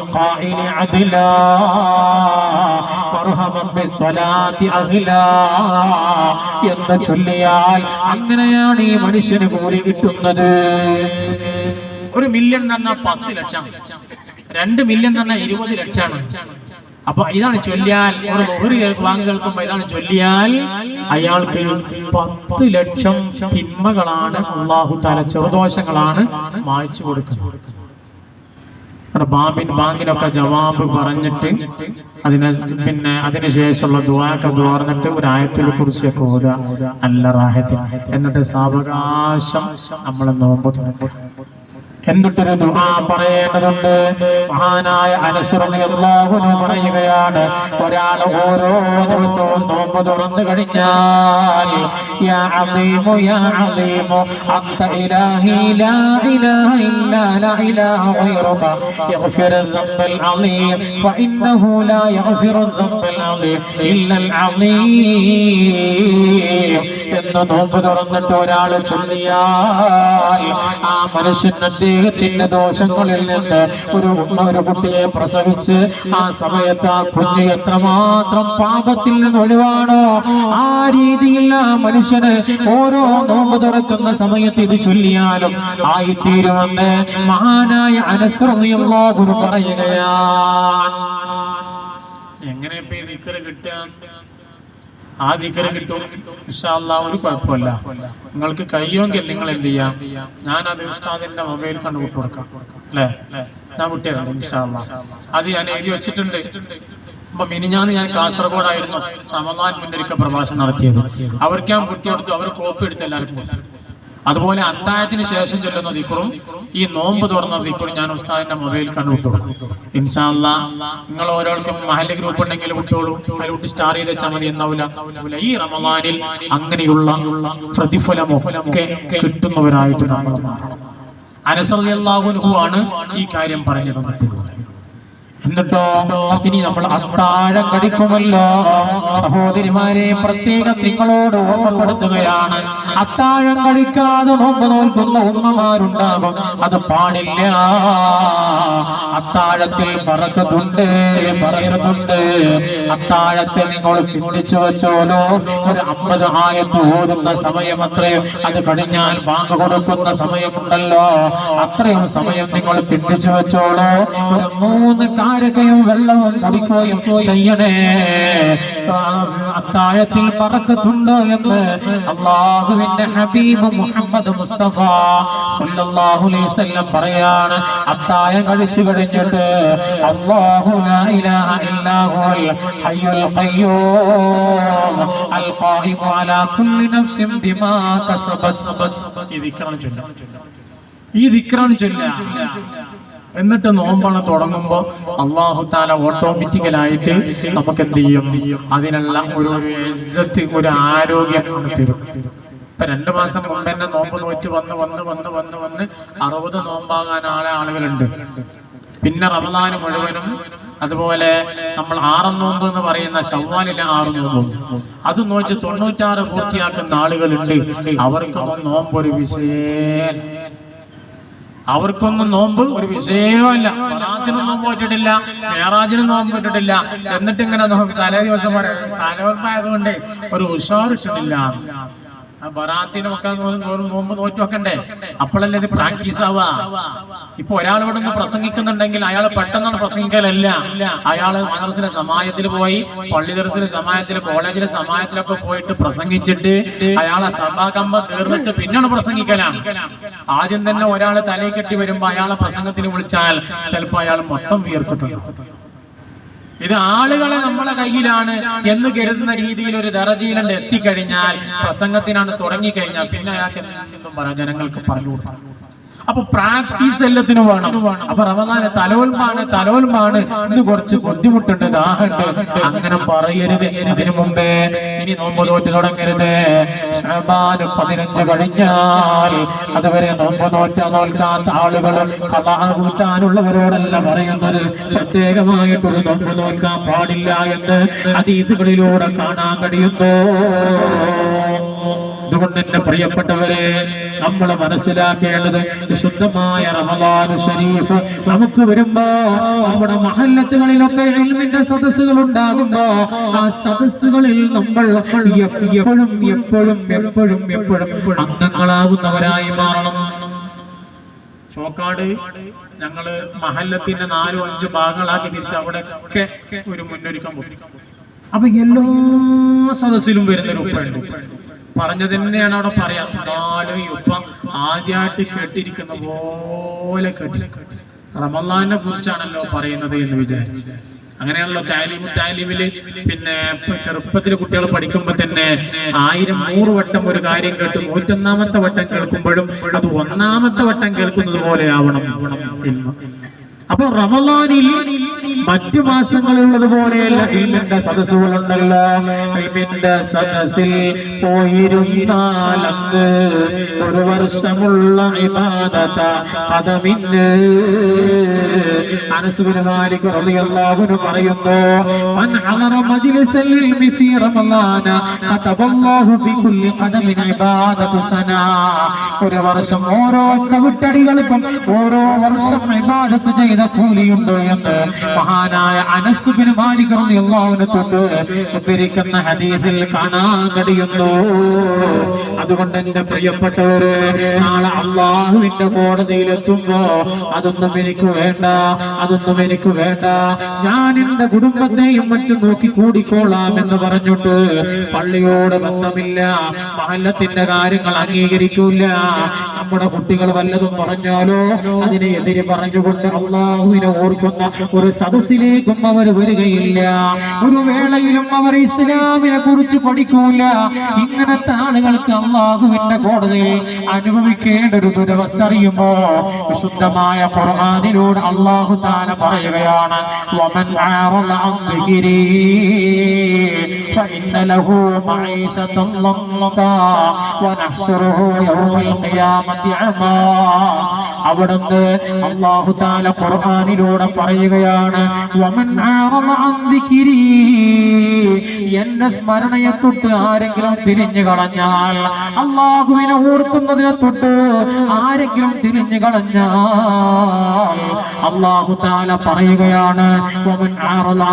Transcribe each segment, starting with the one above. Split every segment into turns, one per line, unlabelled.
بالقائل عدلا مرحبا بالصلاة أهلا എന്ന് ചൊല്ലിയാൽ അങ്ങനെയാണ് ഈ മനുഷ്യന് കൂലി കിട്ടുന്നത് ഒരു മില്യൺ തന്നെ പത്ത് ലക്ഷം രണ്ട് മില്യൺ തന്നെ ഇരുപത് ലക്ഷമാണ് അപ്പൊ ഇതാണ് ചൊല്ലിയാൽ ഒരു ഒരു വാങ്ങി കേൾക്കുമ്പോ ഇതാണ് ചൊല്ലിയാൽ അയാൾക്ക് പത്ത് ലക്ഷം തിന്മകളാണ് അള്ളാഹു താല ചെറുദോഷങ്ങളാണ് മായ്ച്ചു കൊടുക്കുന്നത് കാരണം ബാബിൻ ബാങ്കിനൊക്കെ ജവാബ് പറഞ്ഞിട്ട് അതിനെ പിന്നെ അതിനുശേഷമുള്ള ദുവാക്ക തുറന്നിട്ട് ഒരു ആയത്തിനെ കുറിച്ചൊക്കെ ഓതുക നല്ല റാഹത്തിൽ എന്നിട്ട് സാവകാശം നമ്മളെ നോമ്പ് തുറക്കുക. എന്നിട്ടൊരു ദുആ പറയേണ്ടതുണ്ട് മഹാനായ അനസ് റളിയല്ലാഹു അൻഹു പറയുകയാണ് ഒരാൾ ഓരോ ദിവസവും നോമ്പ് തുറന്നു കഴിഞ്ഞാൽ യാ അലീമു യാ അലീമു അന്ത ഇലാഹി ലാ ഇലാഹ ഇല്ലാ ലാ ഇലാഹ ഗൈറുക യഗ്ഫിർ الذنب العظيم فإنه لا يغفر الذنب العظيم إلا العظيم എന്ന് നോമ്പ് തുറന്നിട്ട് ഒരാൾ ചൊല്ലിയാൽ ആ മനുഷ്യൻ അദ്ദേഹത്തിന്റെ ദോഷങ്ങളിൽ നിന്ന് ഒരു ഒരു കുട്ടിയെ പ്രസവിച്ച് ആ സമയത്ത് ആ കുഞ്ഞ് എത്രമാത്രം പാപത്തിൽ നിന്ന് ഒഴിവാണോ? ആ രീതിയിൽ ആ മനുഷ്യന് ഓരോ നോമ്പ് തുറക്കുന്ന സമയത്ത് ഇത് ചൊല്ലിയാലും ആയിത്തീരുമെന്ന് മഹാനായ അനുസൃതിയുള്ള പറയുകയാണ്. എങ്ങനെ ഇപ്പൊ ഈ ദിക്കറ് കിട്ടുക? ആ ദിക്കറ് കിട്ടും. ഇൻഷാല്ലാ ഒരു കുഴപ്പമില്ല. നിങ്ങൾക്ക് കഴിയുമെങ്കിൽ നിങ്ങൾ എന്ത് ചെയ്യാം? ഞാൻ അത് ഉസ്താദിന്റെ മൊബൈൽ കണ്ടു കൊടുക്കാം. അല്ലേ? ഞാൻ വിട്ടുതരാം ഇഷാല്ല അത് ഞാൻ എഴുതി വെച്ചിട്ടുണ്ട്. അപ്പൊ മിനിഞ്ഞാന്ന് ഞാൻ കാസർഗോഡായിരുന്നു റമദാൻ മുന്നൊരുക്ക പ്രഭാഷണം നടത്തിയത്. അവർക്ക് ഞാൻ വിട്ടു കൊടുത്തു. അവർ കോപ്പി എടുത്ത് എല്ലാവർക്കും കൊടുത്തു. അതുപോലെ അത്തായത്തിന് ശേഷം ചൊല്ലുന്ന ദിക്കറും ഈ നോമ്പ് തുറന്ന ദിക്കറും ഞാൻ ഉസ്താദിന്റെ മൊബൈൽ കണ്ടു വിട്ടുകൊടുക്കും ഇൻഷാല്ല നിങ്ങൾ ഓരോർക്കും മഹൽ ഗ്രൂപ്പ് ഉണ്ടെങ്കിൽ വിട്ടോളൂ. അതിലോട്ട് സ്റ്റാർ ചെയ്ത് വെച്ചാൽ മതി എന്നാവില്ല ഈ റമദാനിൽ അങ്ങനെയുള്ള പ്രതിഫലമൊക്കെ കിട്ടുന്നവരായിട്ട് നമ്മൾ മാറണം. അനസറിയാഹുനുഹു ആണ് ഈ കാര്യം പറഞ്ഞു തന്നിട്ടുള്ളത് എന്നിട്ടോ ഇനി നമ്മൾ അത്താഴം കടിക്കുമല്ലോ സഹോദരിമാരെ പ്രത്യേകം നിങ്ങളോട് ഓർമ്മപ്പെടുത്തുകയാണ്. അത്താഴം കഴിക്കാതെ നോമ്പ് നോൽക്കുന്ന ഉമ്മമാരുണ്ടാകും. അത് പാടില്ല. അത്താഴത്തിൽ പറക്കത്തുണ്ട് പറക്കത്തുണ്ട് അത്താഴത്തെ നിങ്ങൾ പിന്നിച്ചു വെച്ചോലോ. ഒരു അമ്പത് ആയത്ത് ഓതുന്ന സമയം അത്രയും അത് കഴിഞ്ഞാൽ ബാങ്ക് കൊടുക്കുന്ന സമയമുണ്ടല്ലോ. അത്രയും സമയം നിങ്ങൾ പിന്നിച്ചു വെച്ചോളോ. ഒരു മൂന്ന് കാരകയും വെള്ളവും കവിക്കുകയും ചെയ്യണേ. അത്താഴത്തിൽ പറക്കത്തുണ്ട് എന്ന് അള്ളാഹുവിന്റെ ഹബീബ് മുഹമ്മദ് മുസ്തഫ സല്ലല്ലാഹു അലൈഹി വസല്ലം പറയാണ്. അത്താഴം കഴിച്ചു കഴിഞ്ഞിട്ട് അല്ലാഹു ലാ ഇലാഹ ഹയ്യുൽ അൽ ഖായിമു അലാ നഫ്സിൻ ബിമാ കസബത് ഈ ദിക്റാണ് ചൊല്ലുക. ഈ എന്നിട്ട് നോമ്പാണ് തുടങ്ങുമ്പോ അള്ളാഹു താല ഓട്ടോമാറ്റിക്കലായിട്ട് നമുക്ക് എന്ത് ചെയ്യും അതിനുള്ള ഒരു ഒരു ഒരു ആരോഗ്യം തരും. ഇപ്പൊ രണ്ടു മാസം മുമ്പ് തന്നെ നോമ്പ് നോറ്റ് വന്ന് വന്ന് വന്ന് വന്ന് വന്ന് അറുപത് നോമ്പാകാൻ ആളെ ആളുകളുണ്ട്. പിന്നെ റമദാന് മുഴുവനും അതുപോലെ നമ്മൾ ആറ് നോമ്പ് എന്ന് പറയുന്ന ശവ്വാലിലെ ആറ് നോമ്പും. അത് നോറ്റ് തൊണ്ണൂറ്റാറ് പൂർത്തിയാക്കുന്ന ആളുകളുണ്ട്. അവർക്ക് നോമ്പ് ഒരു വിഷയം അവർക്കൊന്നും നോമ്പ് ഒരു വിഷയമല്ല ബറാത്തിനും നോമ്പ് പറ്റിട്ടില്ല മേറാജിനും നോമ്പ് പറ്റിട്ടില്ല എന്നിട്ട് ഇങ്ങനെ തലേ ദിവസം തലവർപ്പായതുകൊണ്ട് ഒരു ഉഷാറിട്ടിട്ടില്ല. ആ ബറാത്തിനും ഒക്കെ നോ- നോമ്പ് നോറ്റ് അപ്പോഴല്ലേ ഇത് പ്രാക്ടീസ് ആവാ ഇപ്പൊ ഒരാൾ ഇവിടെ നിന്ന് പ്രസംഗിക്കുന്നുണ്ടെങ്കിൽ അയാൾ പെട്ടെന്നാണ് പ്രസംഗിക്കലല്ല. അയാൾ മദ്രസിലെ സമാജത്തിൽ പോയി പള്ളി ദർസിലെ സമാജത്തിൽ കോളേജിലെ സമാജത്തിലൊക്കെ പോയിട്ട് പ്രസംഗിച്ചിട്ട് അയാളെ സഭാകമ്പം തീർന്നിട്ട് പിന്നാണ് പ്രസംഗിക്കലാണ്. ആദ്യം തന്നെ ഒരാൾ തലയിൽ കെട്ടി വരുമ്പോ അയാളെ പ്രസംഗത്തിന് വിളിച്ചാൽ ചിലപ്പോ അയാൾ മൊത്തം വീർത്തിട്ടുണ്ട് ഇത് ആളുകളെ നമ്മളെ കയ്യിലാണ് എന്ന് കരുതുന്ന രീതിയിൽ ഒരു ദറജീലണ്ട് എത്തിക്കഴിഞ്ഞാൽ പ്രസംഗത്തിനാണ് തുടങ്ങിക്കഴിഞ്ഞാൽ പിന്നെ അയാൾക്ക് എന്തും പറയാം. ജനങ്ങൾക്ക് പറഞ്ഞു കൊടുക്കണം അപ്പൊ പ്രാക്ടീസ് എല്ലാത്തിനും വേണം. അപ്പൊ റമദാന് തലോൽമാണ് തലോൽമാണ് ഇത് കുറച്ച് ബുദ്ധിമുട്ടുണ്ട് ദാഹുണ്ട്. അങ്ങനെ പറയരുത്. ഇതിനു മുമ്പേ ഇനി നോമ്പ് നോറ്റ് തുടങ്ങരുത്. പതിനഞ്ച് കഴിഞ്ഞാൽ അതുവരെ നോമ്പ് നോറ്റ നോൽക്കാത്ത ആളുകൾ കഥാ കൂട്ടാനുള്ളവരോടല്ല പറയുന്നത്. പ്രത്യേകമായിട്ടൊരു നോമ്പ് നോൽക്കാൻ പാടില്ല എന്ന് അതീതുകളിലൂടെ കാണാൻ കഴിയുന്നു. അതുകൊണ്ട് എന്റെ പ്രിയപ്പെട്ടവരെ നമ്മൾ മനസ്സിലാക്കേണ്ടത് വിശുദ്ധമായ റമദാനു ഷരീഫ് നമുക്ക് വരുമ്പോ നമ്മുടെ മഹല്ലത്തുകളിലൊക്കെ എൽമിന്റെ സദസ്സുകൾ ഉണ്ടാകുമ്പോ ആ സദസ്സുകളിൽ നമ്മൾ എപ്പോഴും എപ്പോഴും എപ്പോഴും എപ്പോഴും അംഗങ്ങളാവുന്നവരായി മാറണം. ചോക്കാട് ഞങ്ങൾ മഹല്ലത്തിന്റെ നാലോ അഞ്ചോ ഭാഗങ്ങളാക്കി തിരിച്ച് അവിടെ ഒക്കെ ഒരു മുന്നൊരുക്കം അപ്പൊ എല്ലാ സദസ്സിലും വരുന്നൊരു ഉപ്പുണ്ട് പറഞ്ഞത് തന്നെയാണ് അവിടെ പറയാ. എന്നാലും ഉപ്പ ആദ്യമായിട്ട് കേട്ടിരിക്കുന്ന പോലെ കേട്ടിരിക്കും റമല്ലാനെ കുറിച്ചാണല്ലോ പറയുന്നത് എന്ന് വിചാരിച്ചു. അങ്ങനെയാണല്ലോ താലിം താലീമിൽ പിന്നെ ചെറുപ്പത്തിൽ കുട്ടികൾ പഠിക്കുമ്പോ തന്നെ ആയിരം നൂറ് വട്ടം ഒരു കാര്യം കേട്ട് നൂറ്റൊന്നാമത്തെ വട്ടം കേൾക്കുമ്പോഴും അത് ഒന്നാമത്തെ വട്ടം കേൾക്കുന്നത് പോലെ ആവണം. അപ്പൊ റമലാനിൽ മറ്റു മാസങ്ങളിലുള്ളത് പോലെയല്ല ഇൽമിന്റെ സദസ്സുകളുണ്ടല്ലോ. ഇൽമിന്റെ സദസ്സിൽ പോയിരുന്നാലങ്ങ് ഒരു വർഷമുള്ള ഇബാദത പദമിന് റളിയല്ലാഹു പറയുന്നു മൻ ഹളറ മജ്ലിസൽ ഇൽമി ഫീ റമളാന കതബല്ലാഹു ബികുല്ലി ഖദമിൻ ഇബാദതു സനാ. ഒരു വർഷം ഓരോ ചവിട്ടടികൾക്കും ഓരോ വർഷം ഇബാദത്ത് ചെയ്ത കൂലിയുണ്ട് എന്ന് മഹാനായ അനസുബിന് മാലിക് റളിയല്ലാഹുവിനെ തൊട്ട് ഉദ്ധരിക്കുന്ന ഹദീസിൽ കാണാൻ കഴിയുന്നു. അതുകൊണ്ട് എന്റെ പ്രിയപ്പെട്ടവര് നാളെ അള്ളാഹുവിന്റെ കോടതിയിൽ എത്തുമ്പോ അതൊന്നും എനിക്ക് വേണ്ട അതൊന്നും എനിക്ക് വേണ്ട. ഞാൻ എന്റെ കുടുംബത്തെയും മറ്റും നോക്കി കൂടിക്കോളാം എന്ന് പറഞ്ഞിട്ട് പള്ളിയോട് ബന്ധമില്ല മഹല്ലത്തിന്റെ കാര്യങ്ങൾ അംഗീകരിക്കൂല നമ്മുടെ കുട്ടികൾ വല്ലതും പറഞ്ഞാലോ? അതിനെ എതിരെ പറഞ്ഞുകൊണ്ട് അള്ളാഹുവിനെ ഓർക്കുന്ന ഒരു സദസ്സിലേക്കും അവർ വരികയില്ല ഒരു വേളയിലും അവർ ഇസ്ലാമിനെ കുറിച്ച് പഠിക്കൂല ഇങ്ങനത്തെ ആളുകൾക്ക് അള്ളാഹുവിന്റെ കോടതിയിൽ അനുഭവിക്കേണ്ട ഒരു ദുരവസ്ഥ അറിയുമോ വിശുദ്ധമായ ഖുർആനിലൂടെ അള്ളാഹു താല പറയുകയാണ് വമൻ ആറള അൻ ദിക്രി فإن له معيشة ضنكا ونحشره يوم القيامة عما അവിടുന്ന് അള്ളാഹു താല ഖുർആനിലൂടെ പറയുകയാണ് എന്റെ സ്മരണയെ തൊട്ട് ആരെങ്കിലും തിരിഞ്ഞു കളഞ്ഞാൽ അള്ളാഹുവിനെ ഓർക്കുന്നതിനെ തൊട്ട് ആരെങ്കിലും തിരിഞ്ഞു കളഞ്ഞാൽ അള്ളാഹു താല പറയുകയാണ് വമൻ ആറള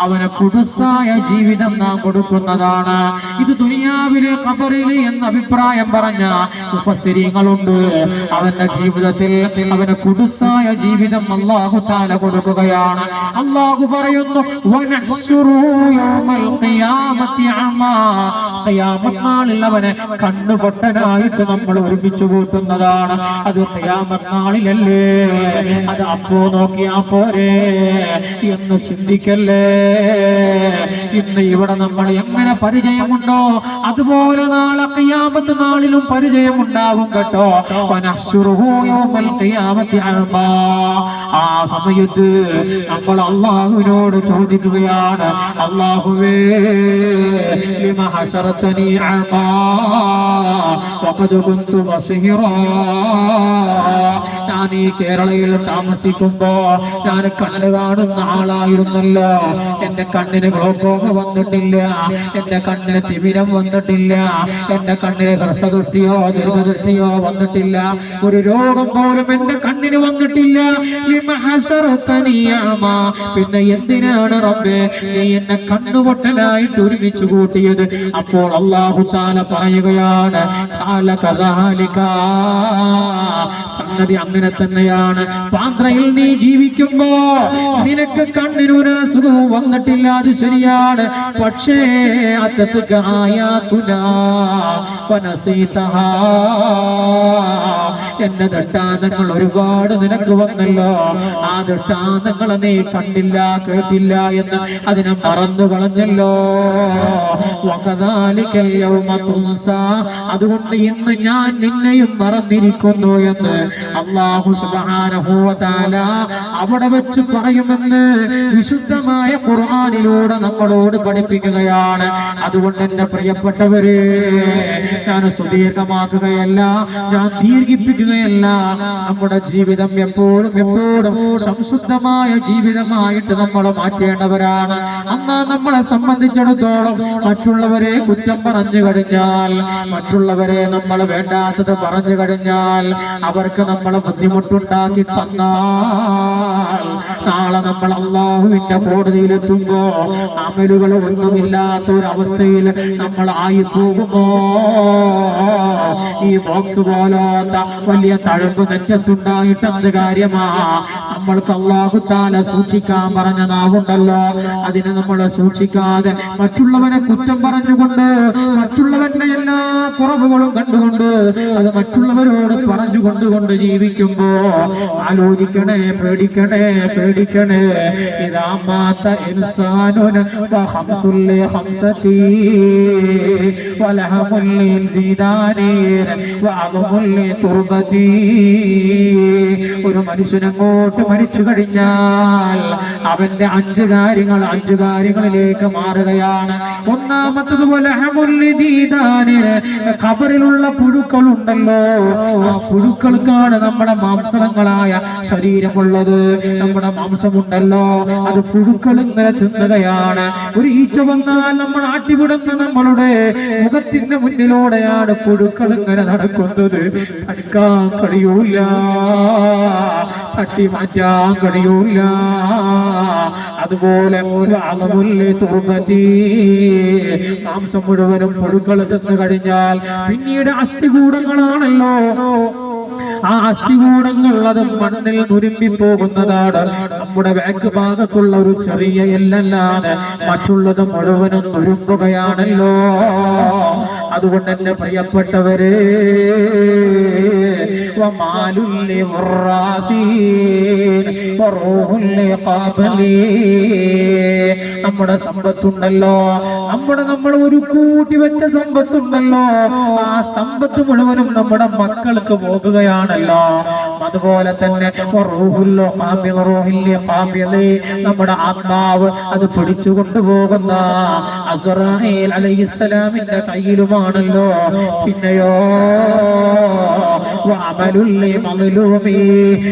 അവന് കുടുസായ ജീവിതം നാം കൊടുക്കുന്നതാണ്. ഇത് ദുനിയാവിലെ കബറിൽ എന്ന അഭിപ്രായം പറഞ്ഞ ഉപസരിങ്ങളുണ്ട് അവന്റെ ജീവിതത്തിൽ അവന് കുടുസായ ജീവിതം അള്ളാഹു താല കൊടുക്കുകയാണ്. അള്ളാഹു പറയുന്നു അവനെ കണ്ണുപൊട്ടനായിട്ട് നമ്മൾ ഒരുമിച്ച് കൂട്ടുന്നതാണ്. അത് നാളിലല്ലേ? അത് അപ്പോ നോക്കിയാ പോരേ എന്ന് ചിന്തിക്കല്ലേ? ഇന്ന് ഇവിടെ നമ്മൾ എങ്ങനെ പരിചയമുണ്ടോ? അതുപോലെ നാളെ ഖിയാമത്ത് നാളിലും പരിചയമുണ്ടാകും കേട്ടോ. ആ സമയത്ത് നമ്മൾ അള്ളാഹുവിനോട് ചോദിക്കുകയാണ് അള്ളാഹുവേ ഞാൻ ഈ കേരളയിൽ താമസിക്കുമ്പോ ഞാൻ കണ്ണ് കാണുന്ന ആളായിരുന്നല്ലോ. എന്റെ കണ്ണിന് ഗ്ലോക്കോമ വന്നിട്ടില്ല. എന്റെ കണ്ണിന് തിമിരം വന്നിട്ടില്ല. എന്റെ കണ്ണിന് ഹ്രസ്വദൃഷ്ടിയോ ദീർഘദൃഷ്ടിയോ വന്നിട്ടില്ല. ഒരു രോഗം പോലും എന്റെ കണ്ണിന് വന്നിട്ടില്ല. പിന്നെ എന്തിനാണ് റബ്ബേ നീ എന്നെ കണ്ണുപൊട്ടനായിട്ട് ഒരുമിച്ച് കൂട്ടിയത്? അപ്പോൾ അള്ളാഹു താല പറയുകയാണ്. സംഗതി അങ്ങനെ തന്നെയാണ് പാന്ത്രയിൽ നീ ജീവിക്കുമ്പോ നിനക്ക് കണ്ണിനൊരു അസുഖവും വന്നിട്ടില്ല അത് ശരിയാണ് പക്ഷേ അത്തത്ത് ആയാതുനാ വനസീതഹാ. എന്റെ ദൃഷ്ടാന്തങ്ങൾ ഒരുപാട് നിനക്ക് വന്നല്ലോ. ആ ദൃഷ്ടാന്തങ്ങളെ നീ കണ്ടില്ല കേട്ടില്ല എന്ന് അതിനെ മറന്നു കളഞ്ഞല്ലോ. അതുകൊണ്ട് ഇന്ന് ഞാൻ നിന്നെയും മറന്നിരിക്കുന്നു എന്ന് അള്ളാഹു സുബ്ഹാനഹു വ അവിടെ വെച്ച് പറയുമെന്ന് വിശുദ്ധമായ ഖുർആാനിലൂടെ നമ്മളോട് പഠിപ്പിക്കുകയാണ്. അതുകൊണ്ട് എന്റെ പ്രിയപ്പെട്ടവരെ ഞാൻ സുദീർഘമാക്കുകയല്ല ഞാൻ ദീർഘിപ്പിക്കുകയല്ല നമ്മുടെ ജീവിതം എപ്പോഴും എപ്പോഴും സംശുദ്ധമായ ജീവിതമായിട്ട് നമ്മൾ മാറ്റേണ്ടവരാണ്. അന്നാ നമ്മളെ സംബന്ധിച്ചിടത്തോളം മറ്റുള്ളവരെ കുറ്റം പറഞ്ഞു കഴിഞ്ഞാൽ മറ്റുള്ളവരെ നമ്മൾ വേണ്ടാത്തത് പറഞ്ഞു കഴിഞ്ഞാൽ അവർക്ക് നമ്മൾ ബുദ്ധിമുട്ടുണ്ടാക്കി തന്നാൽ. നാളെ നമ്മൾ അള്ളാഹുവിന്റെ കോടതിയിലെത്തുമ്പോ അമലുകൾ ഒന്നുമില്ലാത്ത ഒരു അവസ്ഥയിൽ നമ്മൾ ആയി പോകുമോ ഈ ബോക്സ് പോലാത്ത വലിയ തഴമ്പ് നെറ്റത്തുണ്ടായിട്ട് എന്ത് കാര്യമാ? നമ്മൾക്ക് അള്ളാഹുത്താല സൂക്ഷിക്കാൻ പറഞ്ഞ നാവുണ്ടല്ലോ അതിനെ നമ്മൾ സൂക്ഷിക്കാതെ മറ്റുള്ളവനെ കുറ്റം പറഞ്ഞുകൊണ്ട് മറ്റുള്ളവന്റെ എല്ലാ കുറവുകളും കണ്ടുകൊണ്ട് അത് മറ്റുള്ളവരോട് പറഞ്ഞു കൊണ്ടുകൊണ്ട് ജീവിക്കുമ്പോ ആലോചിക്കണേ പേടിക്കണേ പേടിക്കണേ. ഇതാമാത്ത ഇൻസാനുന ഹംസതി വഅദമുല്ലി ഒരു മനുഷ്യനങ്ങോട്ട് മരിച്ചു കഴിഞ്ഞാൽ അവന്റെ അഞ്ച് കാര്യങ്ങൾ അഞ്ച് കാര്യങ്ങളിലേക്ക് മാറുകയാണ്. ഒന്നാമത്തത് പോലെ ഖബറിലുള്ള പുഴുക്കളുണ്ടല്ലോ. ആ പുഴുക്കൾക്കാണ് നമ്മുടെ മാംസങ്ങളായ ശരീരമുള്ളത്. നമ്മുടെ മാംസമുണ്ടല്ലോ. അത് പുഴുക്കൾ ഇങ്ങനെ തിന്നുകയാണ്. ഒരു ഈച്ച വന്നാൽ നമ്മൾ ആട്ടിവിടുന്ന നമ്മളുടെ മുഖത്തിന്റെ മുന്നിലൂടെയാണ് പുഴുക്കൾ ഇങ്ങനെ നടക്കുന്നത്. തടുക്കാൻ കഴിയൂല. തട്ടി മാറ്റാൻ കഴിയൂല. അതുപോലെ അളമുല്ലേ തുറന്നതി മാംസം മുഴുവനും പുഴുക്കൾ കഴിഞ്ഞാൽ പിന്നീട് അസ്ഥികൂടങ്ങളാണല്ലോ. ആ അസ്ഥികൂടങ്ങൾ അത് മണ്ണിൽ നുരുമ്പി പോകുന്നതാണ് നമ്മുടെ ബാക്ക് ഭാഗത്തുള്ള ഒരു ചെറിയ എല്ലല്ലാതെ മറ്റുള്ളത് മുഴുവനും നുരുമ്പുകയാണല്ലോ അതുകൊണ്ട് എന്റെ പ്രിയപ്പെട്ടവരെ ومال للوراثين وروح لقابلين നമ്മുടെ സമ്പത്തുണ്ടല്ലോ നമ്മുടെ നമ്മൾ ഒരു കൂട്ടി വെച്ച സമ്പത്തുണ്ടല്ലോ ആ സമ്പത്ത് മുഴുവനും നമ്മുടെ മക്കൾക്ക് പോകുകയാണല്ലോ അതുപോലെ തന്നെ റൂഹുല്ലോ ഖാബിൽ റൂഹില്ലേ ഖാബിലേ നമ്മുടെ ആത്മാവ് അത് പിടിച്ചു കൊണ്ടുപോകുന്ന അസ്രായേൽ അലൈഹിസ്സലാമിന്റെ കയ്യിലുമാണല്ലോ പിന്നെയോ വഅമലുല്ലി മദ്ലൂമി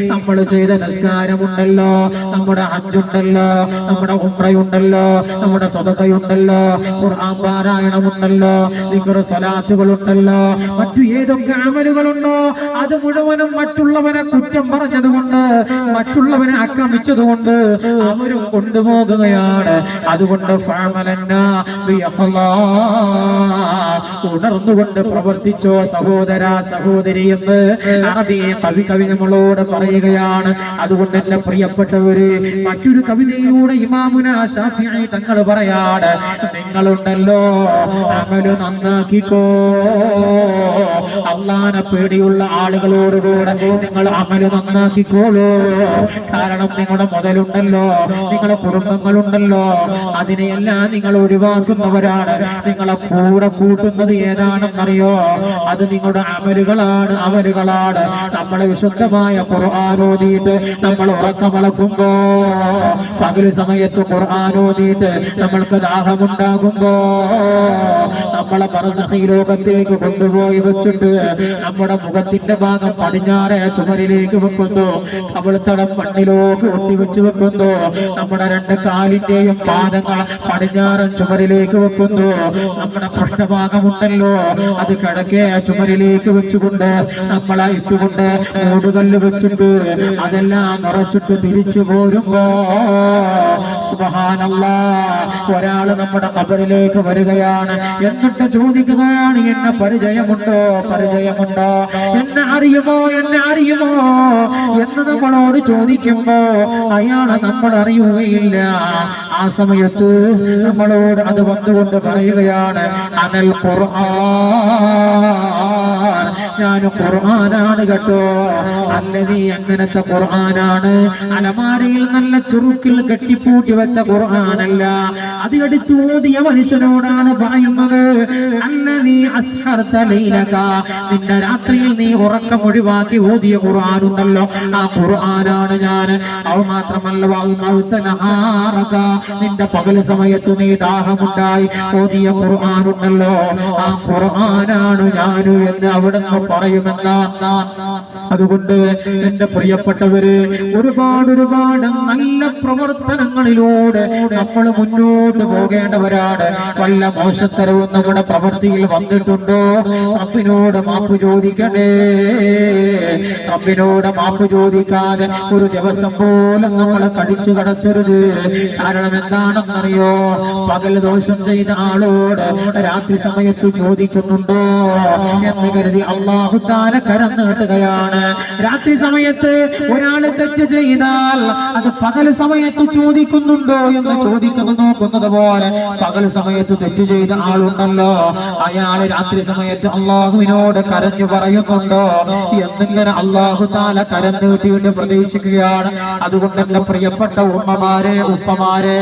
നമ്മൾ ചെയ്ത നിസ്കാരമുണ്ടല്ലോ. നമ്മുടെ ഹജ്ജുണ്ടല്ലോ. നമ്മുടെ ഉമ്രയുണ്ടല്ലോ നമ്മുടെ സ്വതകയുണ്ടല്ലോ ഖുർആൻ പാരായണമുണ്ടല്ലോ. ദിക്ർ സ്വലാത്തുകളുണ്ടല്ലോ. മറ്റു ഏതൊക്കെ അമലുകളുണ്ടോ അത് മുഴുവനും മറ്റുള്ളവനെ കുറ്റം പറഞ്ഞതുകൊണ്ട് മറ്റുള്ളവനെ ആക്രമിച്ചതുകൊണ്ട് അവരും കൊണ്ടുപോകുകയാണ്. അതുകൊണ്ട്. ഉണർന്നുകൊണ്ട് പ്രവർത്തിച്ചോ സഹോദര സഹോദരി എന്ന് അറബി കവി കവി നമ്മളോട് പറയുകയാണ്. അതുകൊണ്ട് എന്റെ പ്രിയപ്പെട്ടവര് മറ്റൊരു കവിതയിലൂടെ ഇമാമുന ഷാഫി തങ്ങൾ പറയാണ് നിങ്ങളുണ്ടല്ലോ അമൽ നന്നാക്കിക്കോ. അള്ളാനെ പേടിയുള്ള ആളുകളോടുകൂടെ നിങ്ങൾ അമൽ നന്നാക്കിക്കോളൂ. കാരണം നിങ്ങളുടെ മുതലുണ്ടല്ലോ നിങ്ങളുടെ കുടുംബങ്ങളുണ്ടല്ലോ അതിനെയെല്ലാം നിങ്ങൾ ഒഴിവാക്കുന്നവരാണ്. നിങ്ങളെ കൂടെ കൂട്ടുന്നത് ഏതാണെന്നറിയോ? അത് നിങ്ങളുടെ അമലുകളാണ്. അമലുകളാണ് നമ്മൾ വിശുദ്ധമായ ഖുർആാനോദിയിട്ട് നമ്മൾ ഉറക്കമളക്കുമ്പോ പകൽ സമയത്ത് ഖുർആാനോദിയിട്ട് നമ്മൾക്ക് ദാഹമുണ്ടാകുമ്പോ നമ്മളെ പറസഹി ലോകത്തേക്ക് കൊണ്ടുപോയി വെച്ചിട്ട് നമ്മുടെ മുഖത്തിന്റെ ഭാഗം പടിഞ്ഞാറെ ചുമരിലേക്ക് വെക്കുന്നു. കവിൾത്തടം മണ്ണിലോക്ക് ഒട്ടിവെച്ച് വെക്കുന്നു. നമ്മുടെ രണ്ട് കാലിന്റെയും പാദങ്ങൾ പടിഞ്ഞാറൻ ചുമരിലേക്ക് വെക്കുന്നു. നമ്മുടെ പൃഷ്ഠഭാഗമുണ്ടല്ലോ അത് കിടക്കേ ചുമരിലേക്ക് വെച്ചുകൊണ്ട് നമ്മളെ ഇട്ടുകൊണ്ട് മൂടുകല്ല് വെച്ചിട്ട് അതെല്ലാം നിറച്ചിട്ട് തിരിച്ചു പോരുമ്പോ സുബഹാനല്ല ഒരാൾ നമ്മുടെ കബറിലേക്ക് വരികയാണ്. എന്നിട്ട് ചോദിക്കുകയാണ് എന്നെ പരിചയമുണ്ടോ? പരിചയമുണ്ടോ? എന്നെ അറിയുമോ? എന്നെ അറിയുമോ? എന്ന് നമ്മളോട് ചോദിക്കുമ്പോ അയാളെ നമ്മൾ അറിയുകയില്ല. ആ സമയത്ത് നമ്മളോട് അത് വന്നുകൊണ്ട് പറയുകയാണ് അനൽ ഖുർആൻ. ഞാൻ ഖുർആനാണ് കേട്ടോ. അല്ലതി അങ്ങനത്തെ ഖുർആനാണ്. അലമാരയിൽ നല്ല ചുറുക്കിൽ കെട്ടിപ്പൂട്ടി വെച്ച ഖുർആനല്ല. അത് എടുത്തു ഓതിയ മനുഷ്യനോടാണ് പറയുന്നത്. അല്ലതി അസ്ഹർത ലൈലക. നിന്റെ രാത്രിയിൽ നീ ഉറക്കം ഒഴിവാക്കി ഓതിയ ഖുർആനുണ്ടല്ലോ. ആ ഖുർആനാണ് ഞാൻ. അവ മാത്രമല്ല നിന്റെ പകൽ സമയത്ത് നീ ദാഹമുണ്ടായി ഓതിയ ഖുർആനുണ്ടല്ലോ. ആ ഖുർആനാണ് ഞാനു എന്ന് അവിടുന്ന് പറയുമെന്ന. അതുകൊണ്ട് എന്റെ പ്രിയപ്പെട്ടവര് ഒരുപാട് ഒരുപാട് നല്ല പ്രവർത്തനങ്ങളിലൂടെ നമ്മൾ മുന്നോട്ട് പോകേണ്ടവരാണ്. വല്ല മോശത്തരവും നമ്മുടെ പ്രവൃത്തിയിൽ വന്നിട്ടുണ്ടോ? അപ്പിനോട് മാപ്പ് ചോദിക്കണേ. അപ്പിനോട് മാപ്പ് ചോദിക്കാതെ ഒരു ദിവസം പോലും നമ്മൾ കടിച്ചു കടച്ചരുത് കാരണം എന്താണെന്നറിയോ? പകൽ ദോഷം ചെയ്ത ആളോട് രാത്രി സമയത്ത് ചോദിക്കുന്നുണ്ടോ എന്ന് കരുതി അള്ളാഹു താല കരം നീട്ടുകയാണ്. രാത്രി സമയത്ത് ഒരാൾ തെറ്റ് ചെയ്താൽ അത് പകൽ സമയത്ത് ചോദിക്കുന്നുണ്ടോ എന്ന് ചോദിക്കുന്നു നോക്കുന്നത് പോലെ പകൽ സമയത്ത് തെറ്റ് ചെയ്ത ആളുണ്ടല്ലോ. അയാൾ രാത്രി സമയത്ത് അള്ളാഹുവിനോട് കരഞ്ഞു പറയുന്നുണ്ടോ? എന്നിങ്ങനെ അള്ളാഹു താല കരം നീട്ടിയിട്ട് പ്രതീക്ഷിക്കുകയാണ്. അതുകൊണ്ട് എന്റെ പ്രിയപ്പെട്ട ഉമ്മമാരെ ഉപ്പമാരെ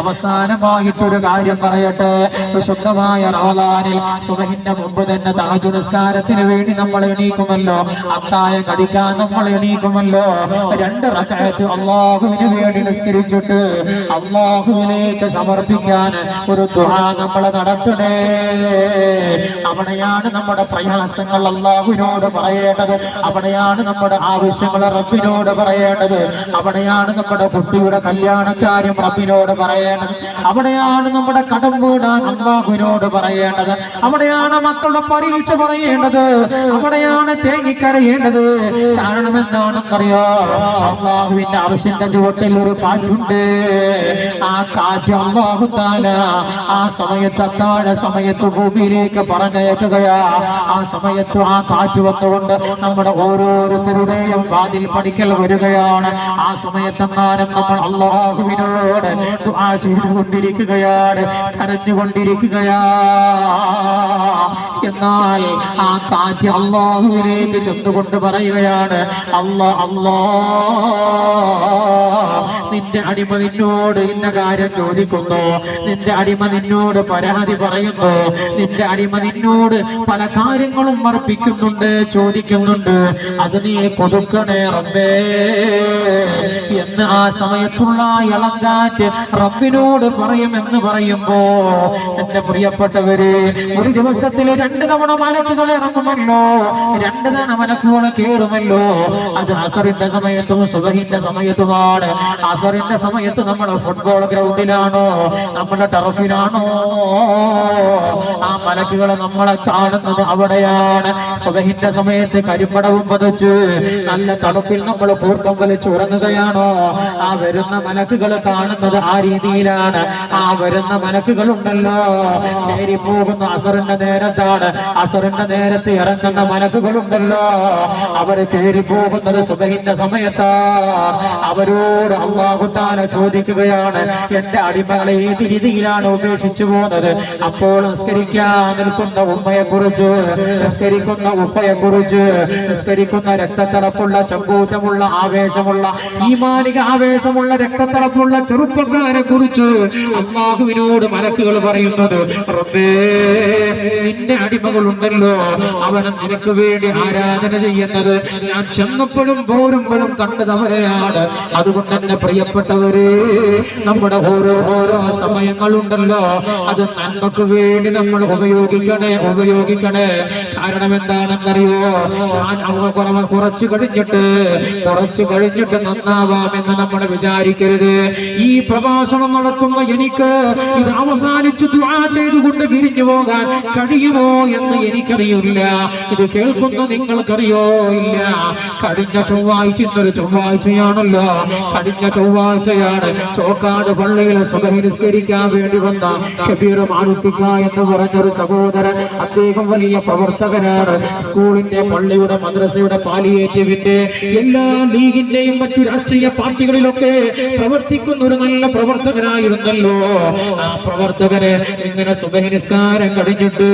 അവസാനമായിട്ടൊരു കാര്യം പറയട്ടെ. വിശുദ്ധമായ റവലാനിൽ സുബഹിന്റെ മുമ്പ് തന്നെ താജ് നിസ്കാരത്തിന് വേണ്ടി നമ്മൾ എണീക്കുമല്ലോ. അത്തായ കടിക്കാൻ നമ്മൾ എണീക്കുമല്ലോ. രണ്ട് റക്കായത്ത് അള്ളാഹുവിന് വേണ്ടി നിസ്കരിച്ചിട്ട് അള്ളാഹുവിലേക്ക് സമർപ്പിക്കാൻ ഒരു ദുആ നമ്മൾ നടത്തണേ. അവിടെയാണ് നമ്മുടെ പ്രയാസങ്ങൾ അള്ളാഹുവിനോട് പറയേണ്ടത്. അവിടെയാണ് നമ്മുടെ ആവശ്യങ്ങൾ റബ്ബിനോട് പറയേണ്ടത്. അവിടെയാണ് നമ്മുടെ കുട്ടിയുടെ കല്യാണക്കാര്യം റബ്ബിനോട് പറയേണ്ടത്. അവിടെയാണ് നമ്മുടെ കടം വീടാൻ അള്ളാഹുവിനോട് പറയേണ്ടത്. അവിടെയാണ് മക്കളുടെ പരീക്ഷ പറയേണ്ടത്. അവിടെയാണ് തേങ്ങിക്കരയേണ്ടത് കാരണം എന്താണെന്നറിയോ? അള്ളാഹുവിന്റെ അറസിന്റെ ചുവട്ടിൽ ഒരു കാറ്റുണ്ട്. ആ കാറ്റ് അള്ളാഹു താന ആ സമയത്ത് അത്താഴ സമയത്ത് ഭൂമിയിലേക്ക് പറഞ്ഞയക്കുകയാ. ആ സമയത്ത് ആ കാറ്റ് വന്നുകൊണ്ട് നമ്മുടെ ഓരോരുത്തരുടെയും വാതിൽ പണിക്കൽ വരികയാണ്. ആ സമയത്തെങ്ങാനും നമ്മൾ അള്ളാഹുവിനോട് ചെയ്തുകൊണ്ടിരിക്കുകയാണ് കരഞ്ഞുകൊണ്ടിരിക്കുകയാ. എന്നാൽ ആ കാറ്റ് അള്ളാഹുവിലേക്ക് ചെന്നുകൊണ്ട് പറയുകയാണ് അല്ലാ അല്ലാ. നിന്റെ അടിമ നിന്നോട് ഇന്ന കാര്യം ചോദിക്കുന്നു. നിന്റെ അടിമ നിന്നോട് പരാതി പറയുന്നു. നിന്റെ അടിമ നിന്നോട് പല കാര്യങ്ങളും അർപ്പിക്കുന്നുണ്ട് ചോദിക്കുന്നുണ്ട്. അത് നീ കൊടുക്കണേ റബ്ബേ. എന്ന് ആ സമയത്തുള്ള ഇളങ്കാറ്റ് റബ്ബിനോട് പറയുമെന്ന് പറയുമ്പോ എന്റെ പ്രിയപ്പെട്ടവര് ഒരു ദിവസത്തിൽ രണ്ട് തവണ മലക്കുകൾ ഇറങ്ങുമല്ലോ. രണ്ട് തവണ മലക്കുകൾ കേറുമല്ലോ. അത് അസറിന്റെ സമയത്തും സുബഹിന്റെ സമയത്തുമാണ്. അസറിന്റെ സമയത്ത് നമ്മൾ ഫുട്ബോൾ ഗ്രൗണ്ടിലാണോ നമ്മുടെ ടർഫിലാണോ ആ മലക്കുകളെ നമ്മളെ കാണുന്നത് അവിടെയാണ്. സുബഹിന്റെ സമയത്ത് കരിപ്പടവും പതച്ച് നല്ല തണുപ്പിൽ നമ്മൾ പൂർക്കം വലിച്ച് ഉറങ്ങുകയാണോ? ആ വരുന്ന മലക്കുകൾ കാണുന്നത് ആ രീതിയിലാണ്. ആ വരുന്ന മലക്കുകൾ ഉണ്ടല്ലോ കയറി പോകുന്ന അസറിന്റെ നേരത്താണ്. അസറിന്റെ നേരത്ത് ഇറങ്ങുന്ന മലക്കുകൾ ഉണ്ടല്ലോ അവർ കയറി പോകുന്നത് സുബഹിന്റെ സമയത്താ. അവരോട് അള്ളാഹുത്താല ചോദിക്കുകയാണ് എന്റെ അടിമകളെ ഏത് രീതിയിലാണ് ഉപേക്ഷിച്ചു പോകുന്നത്? അപ്പോൾ നിസ്കരിക്കാൻ നിൽക്കുന്ന ഉമ്മയെ കുറിച്ച് നിസ്കരിക്കുന്ന ഉപ്പയെ കുറിച്ച് നിസ്കരിക്കുന്ന രക്തത്തിളപ്പുള്ള ചങ്കൂറ്റമുള്ള ആവേശമുള്ള ഈമാനിക ആവേശമുള്ള രക്തത്തിളപ്പുള്ള ചെറുപ്പക്കാരെ കുറിച്ച് അള്ളാഹുവിനോട് മലക്കുകൾ പറയുന്നത് റബ്ബേ നിന്റെ അടിമകളുണ്ടല്ലോ അവന് നിനക്ക് വേണ്ടി ആരാധന ചെയ്യുന്നത്. ഞാൻ ചെന്നപ്പോഴും പോരുമ്പോഴും കണ്ടത് അവരെയാണ് അതുകൊണ്ട് തന്നെ പ്രിയപ്പെട്ടവര് നമ്മുടെ ഓരോ ഓരോ സമയങ്ങളുണ്ടല്ലോ. അത് നന്മക്ക് വേണ്ടി നമ്മൾ ഉപയോഗിക്കണേ ഉപയോഗിക്കണേ. കാരണം എന്താണെന്നറിയോ? ഞാൻ കുറച്ച് കഴിഞ്ഞിട്ട് കുറച്ച് കഴിഞ്ഞിട്ട് നന്നാവാമെന്ന് നമ്മൾ വിചാരിക്കരുത്. ഈ പ്രഭാഷണം നടത്തുന്ന എനിക്ക് ഇത് അവസാനിച്ച് ചെയ്തുകൊണ്ട് പിരിഞ്ഞു പോകാൻ കഴിയുമോ എന്ന് എനിക്കറിയില്ല. ഇത് കേൾക്കുന്ന നിങ്ങൾക്കറിയോ? ഇല്ല. കഴിഞ്ഞ ചൊവ്വാഴ്ച ഇന്നൊരു ചൊവ്വാഴ്ചയാണല്ലോ. കഴിഞ്ഞ ചൊവ്വ ചൊവ്വാഴ്ചയാണ് ചോക്കാട് പള്ളിയിൽ സുബഹി നിസ്കരിക്കാൻ വേണ്ടി വന്ന ഷബീർ മാളുട്ടിക്ക എന്ന് പറഞ്ഞൊരു സഹോദരൻ അദ്ദേഹം വലിയ പ്രവർത്തകനാണ്. സ്കൂളിന്റെ പള്ളിയുടെ മദ്രസയുടെ പാലിയേറ്റീവിന്റെ എല്ലാ ലീഗിന്റെയും മറ്റു രാഷ്ട്രീയ പാർട്ടികളിലൊക്കെ പ്രവർത്തിക്കുന്ന ഒരു നല്ല പ്രവർത്തകനായിരുന്നല്ലോ. ആ പ്രവർത്തകന് ഇങ്ങനെ സുബഹി നിസ്കാരം കഴിഞ്ഞിട്ട്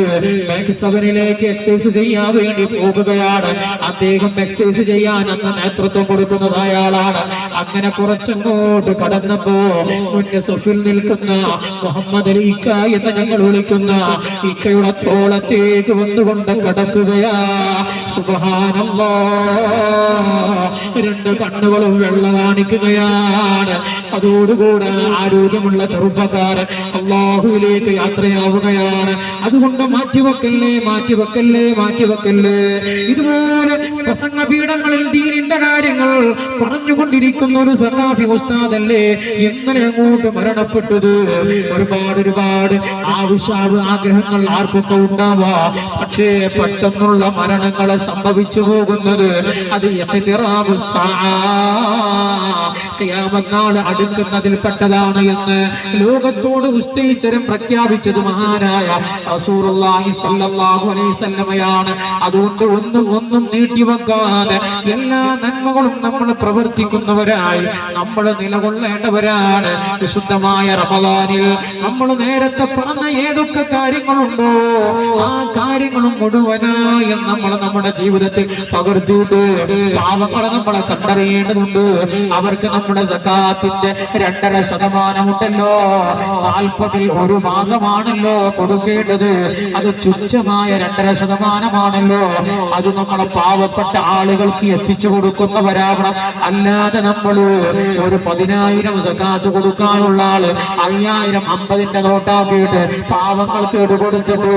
സഭനിലേക്ക് എക്സൈസ് ചെയ്യാൻ വേണ്ടി പോകുകയാണ്. അദ്ദേഹം എക്സൈസ് ചെയ്യാൻ അന്ന് നേതൃത്വം കൊടുക്കുന്നത് അയാളാണ് അങ്ങനെ കുറച്ചങ്ങോട്ട് കടന്നപ്പോ മുന്നേ സുഫിൽ നിൽക്കുന്ന മുഹമ്മദ് ഇക്ക എന്ന് ഞങ്ങൾ വിളിക്കുന്ന ഇക്കയുടെ തോളത്തേക്ക് വന്നുകൊണ്ട് കടക്കുകയാ. സുബഹാനല്ലാ. രണ്ട് കണ്ണുകളും വെള്ള കാണിക്കുകയാണ്. അതോടുകൂടെ ആരോഗ്യമുള്ള ചെറുപ്പക്കാരൻ അള്ളാഹുവിലേക്ക് യാത്രയാവുകയാണ്. അതുകൊണ്ട് മാറ്റിവെക്കല്ലേ മാറ്റിവെക്കല്ലേ മാറ്റിവെക്കല്ലേ? ഇതുപോലെ പ്രസംഗ പീഠങ്ങളിൽ ദീനിന്റെ കാര്യങ്ങൾ പറഞ്ഞുകൊണ്ടിരിക്കുന്ന ഒരു സഖാഫി ഉസ്താദല്ലേ? ഇന്നലെ അങ്ങോട്ട് മരണപ്പെട്ടത്? ഒരുപാട് ഒരുപാട് ആവശ്യാവ് ആഗ്രഹങ്ങൾ ആർക്കൊക്കെ ഉണ്ടാവാ? പക്ഷേ പെട്ടെന്നുള്ള മരണങ്ങളെ സംഭവിച്ചു പോകുന്നത് അത് അടുക്കുന്നതിൽ പെട്ടതാണ് എന്ന് ലോകത്തോട് ഉസ്തയിച്ചരം പ്രഖ്യാപിച്ചത് മഹാനായ വസല്ലമയാണ്. അതുകൊണ്ട് ഒന്നും ഒന്നും നീട്ടിവെക്കാതെ എല്ലാ നന്മകളും നമ്മൾ പ്രവർത്തിക്കുന്നവരായി. നമ്മൾ നിലകൊള്ളേണ്ടവരാണ്. വിശുദ്ധമായ റമദാനിൽ നമ്മൾ നേരത്തെ പറഞ്ഞ ഏതൊക്കെ കാര്യങ്ങളുണ്ടോ ആ കാര്യങ്ങളും മുഴുവനായും നമ്മൾ നമ്മുടെ ജീവിതത്തിൽ പകർത്തിയിട്ട് പാവങ്ങളെ നമ്മളെ കണ്ടറിയേണ്ടതുണ്ട്. അവർക്ക് നമ്മുടെ സക്കാത്തിന്റെ രണ്ടര ശതമാനമുണ്ടല്ലോ. നാൽപ്പതിൽ ഒരു ഭാഗമാണല്ലോ കൊടുക്കേണ്ടത്. അത് തുച്ഛമായ രണ്ടര ശതമാനമാണല്ലോ. അത് നമ്മളെ പാവപ്പെട്ട ആളുകൾക്ക് എത്തിച്ചു കൊടുക്കുന്നവരാവണം. അല്ലാതെ നമ്മൾ ഒരു പതിനായിരം സക്കാത്ത് കൊടുക്കാനുള്ള ആൾ അയ്യായിരം അമ്പതിന്റെ നോട്ടാക്കിയിട്ട് പാവങ്ങൾക്ക് ഇടുകൊടുത്തിട്ട്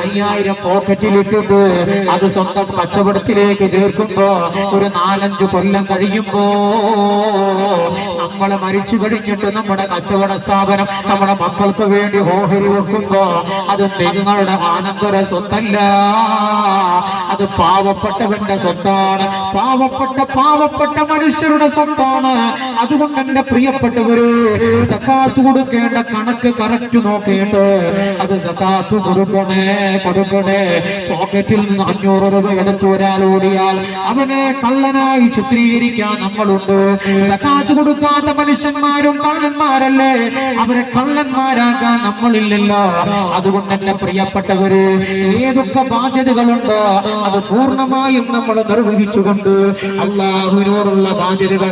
അയ്യായിരം പോക്കറ്റിൽ ഇട്ടിട്ട് അത് സ്വന്തം കച്ചവടത്തിലേക്ക് ചേർക്കുമ്പോ ഒരു നാലഞ്ച് കൊല്ലം കഴിയുമ്പോ നമ്മളെ മരിച്ചു കഴിച്ചിട്ട് നമ്മുടെ കച്ചവട സ്ഥാപനം നമ്മുടെ മക്കൾക്ക് വേണ്ടി ഓഹരി വെക്കുമ്പോ അത് നിങ്ങളുടെ ആനന്ദര സ്വത്തല്ല. അത് പാവപ്പെട്ടവന്റെ സ്വത്താണ്. പാവപ്പെട്ട പാവപ്പെട്ട മനുഷ്യരുടെ സ്വത്താണ്. അതുകൊണ്ട് എന്റെ പ്രിയപ്പെട്ടവര് സക്കാത്ത് കൊടുക്കേണ്ട കണക്ക് കറക്റ്റ് നോക്കിയിട്ട് അത് സക്കാത്ത് കൊടുക്കണേ കൊടുക്കണേ. പോക്കറ്റിൽ നിന്ന് അഞ്ഞൂറ് രൂപ എടുത്ത് ഒരാൾ ഓടിയാൽ അവനെ കള്ളനായി ചിത്രീകരിക്കാൻ നമ്മളുണ്ട്. സക്കാത്ത് കൊടുക്കാത്ത മനുഷ്യന്മാരും കള്ളന്മാരല്ലേ? അവരെ കള്ളന്മാരാക്കാൻ നമ്മളില്ലല്ലോ. അതുകൊണ്ട് എന്റെ പ്രിയപ്പെട്ടവര് ഏതൊക്കെ ബാധ്യതകളുണ്ടോ അത് പൂർണമായും നമ്മൾ നിർവഹിച്ചുകൊണ്ട് അള്ളാഹുവിനോടുള്ള ബാധ്യതകൾ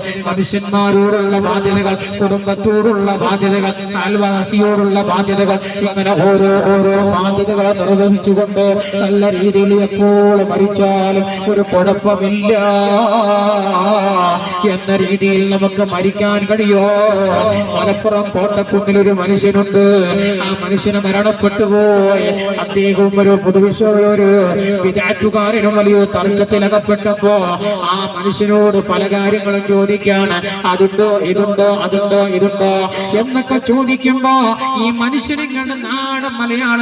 മനുഷ്യന്മാരോടുള്ള ബാധ്യതകൾ കുടുംബത്തോടുള്ള ബാധ്യതകൾ അയൽവാസിയോടുള്ള ബാധ്യതകൾ ഇങ്ങനെ ഓരോ ഓരോ ബാധ്യതകളെ നിർവഹിച്ചുകൊണ്ട് നല്ല രീതിയിൽ എപ്പോൾ മരിച്ചാലും ഒരു കുഴപ്പമില്ല എന്ന രീതിയിൽ നമുക്ക് മരിക്കാൻ കഴിയോ? മലപ്പുറം കോട്ടക്കുന്നിൽ ഒരു മനുഷ്യനുണ്ട്. ആ മനുഷ്യന് മരണപ്പെട്ടു പോയി. അദ്ദേഹവും ഒരു പൊതുവിശ്വ ഒരു വിദാറ്റുകാരനും വലിയ തർക്കത്തിലകപ്പെട്ടപ്പോ ആ മനുഷ്യനോട് പല കാര്യങ്ങളും ചോദിക്കാണ്. അതുണ്ടോ ഇതുണ്ടോ അതുണ്ടോ ഇതുണ്ടോ എന്നൊക്കെ ചോദിക്കുമ്പോ ഈ മനുഷ്യനെ കണ്ട് നാടൻ മലയാള